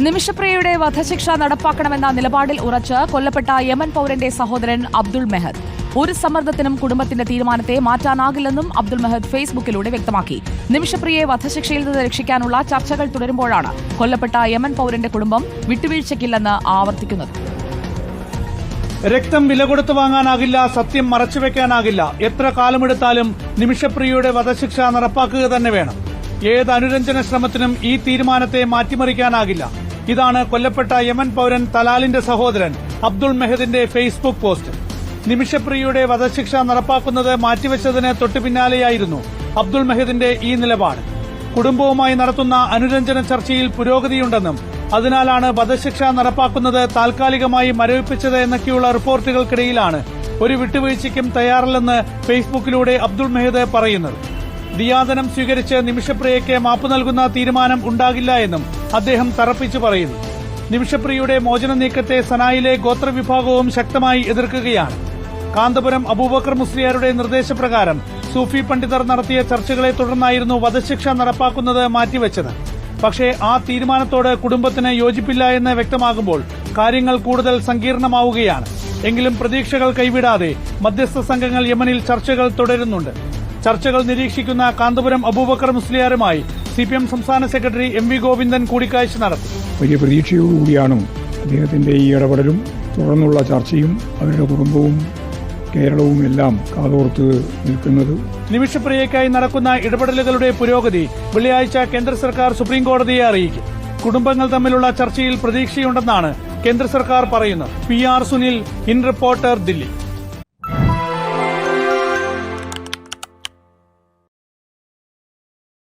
നിമിഷപ്രിയയുടെ വധശിക്ഷ നടപ്പാക്കണമെന്ന നിലപാടിൽ ഉറച്ച് കൊല്ലപ്പെട്ട യമൻ പൌരന്റെ സഹോദരൻ അബ്ദുൾ മെഹദ്. ഒരു സമ്മർദ്ദത്തിനും കുടുംബത്തിന്റെ തീരുമാനത്തെ മാറ്റാനാകില്ലെന്നും അബ്ദുൾ മെഹദ് ഫേസ്ബുക്കിലൂടെ വ്യക്തമാക്കി. നിമിഷപ്രിയയെ വധശിക്ഷയിൽ നിന്ന് രക്ഷിക്കാനുള്ള ചർച്ചകൾ തുടരുമ്പോഴാണ് കൊല്ലപ്പെട്ട യമൻ പൌരന്റെ കുടുംബം വിട്ടുവീഴ്ചയ്ക്കില്ലെന്ന് ആവർത്തിക്കുന്നത്. രക്തം വില കൊടുത്തു വാങ്ങാനാകില്ല സത്യം മറച്ചുവെക്കാനാകില്ല എത്ര കാലമെടുത്താലും നിമിഷപ്രിയയുടെ വധശിക്ഷ നടപ്പാക്കുക തന്നെ വേണം. ഏത് അനുരഞ്ജന ശ്രമത്തിനും ഈ തീരുമാനത്തെ മാറ്റിമറിക്കാനാകില്ല. ഇതാണ് കൊല്ലപ്പെട്ട യമൻ പൌരൻ തലാലിന്റെ സഹോദരൻ അബ്ദുൾ മെഹദിന്റെ ഫേസ്ബുക്ക് പോസ്റ്റ്. നിമിഷപ്രിയയുടെ വധശിക്ഷ നടപ്പാക്കുന്നത് മാറ്റിവെച്ചതിന് തൊട്ടു പിന്നാലെയായിരുന്നു അബ്ദുൾ മെഹദിന്റെ ഈ നിലപാട്. കുടുംബവുമായി നടത്തുന്ന അനുരഞ്ജന ചർച്ചയിൽ പുരോഗതിയുണ്ടെന്നും അതിനാലാണ് വധശിക്ഷ നടപ്പാക്കുന്നത് താൽക്കാലികമായി മരവിപ്പിച്ചത് എന്നൊക്കെയുള്ള റിപ്പോർട്ടുകൾക്കിടയിലാണ് ഒരു വിട്ടുവീഴ്ചയ്ക്കും തയ്യാറല്ലെന്ന് ഫേസ്ബുക്കിലൂടെ അബ്ദുൾ മെഹദ് പറയുന്നത്. ദിയാദനം സ്വീകരിച്ച് നിമിഷപ്രിയയ്ക്ക് മാപ്പ് നൽകുന്ന തീരുമാനം ഉണ്ടാകില്ല എന്നും അദ്ദേഹം തറപ്പിച്ചു പറയുന്നു. നിമിഷപ്രിയയുടെ മോചന നീക്കത്തെ സനായിലെ ഗോത്രവിഭാഗവും ശക്തമായി എതിർക്കുകയാണ്. കാന്തപുരം അബൂബക്കർ മുസ്ലിയാരുടെ നിർദ്ദേശപ്രകാരം സൂഫി പണ്ഡിതർ നടത്തിയ ചർച്ചകളെ തുടർന്നായിരുന്നു വധശിക്ഷ നടപ്പാക്കുന്നത് മാറ്റിവെച്ചത്. പക്ഷേ ആ തീരുമാനത്തോട് കുടുംബത്തിന് യോജിപ്പില്ല എന്ന് വ്യക്തമാകുമ്പോൾ കാര്യങ്ങൾ കൂടുതൽ സങ്കീർണമാവുകയാണ്. എങ്കിലും പ്രതീക്ഷകൾ കൈവിടാതെ മധ്യസ്ഥ സംഘങ്ങൾ യമനിൽ ചർച്ചകൾ തുടരുന്നുണ്ട്. ചർച്ചകൾ നിരീക്ഷിക്കുന്ന കാന്തപുരം അബൂബക്കർ മുസ്ലിയാരുമായി സിപിഎം സംസ്ഥാന സെക്രട്ടറി എം വി ഗോവിന്ദൻ കൂടിക്കാഴ്ച നടത്തി. വലിയ പ്രതീക്ഷയോടുകൂടിയാണ് അദ്ദേഹത്തിന്റെ ഈ ഇടപെടലും തുടർന്നുള്ള ചർച്ചയും അവരുടെ കുടുംബവും കേരളവും എല്ലാം കാതോർത്ത് നിൽക്കുന്നത്. നിമിഷപ്രിയക്കായി നടക്കുന്ന ഇടപെടലുകളുടെ പുരോഗതി വെള്ളിയാഴ്ച കേന്ദ്ര സർക്കാർ സുപ്രീം കോടതിയെ അറിയിക്കും. കുടുംബങ്ങൾ തമ്മിലുള്ള ചർച്ചയിൽ പ്രതീക്ഷയുണ്ടെന്നാണ് കേന്ദ്ര സർക്കാർ പറയുന്നത്. P R Sunil in reporter Delhi.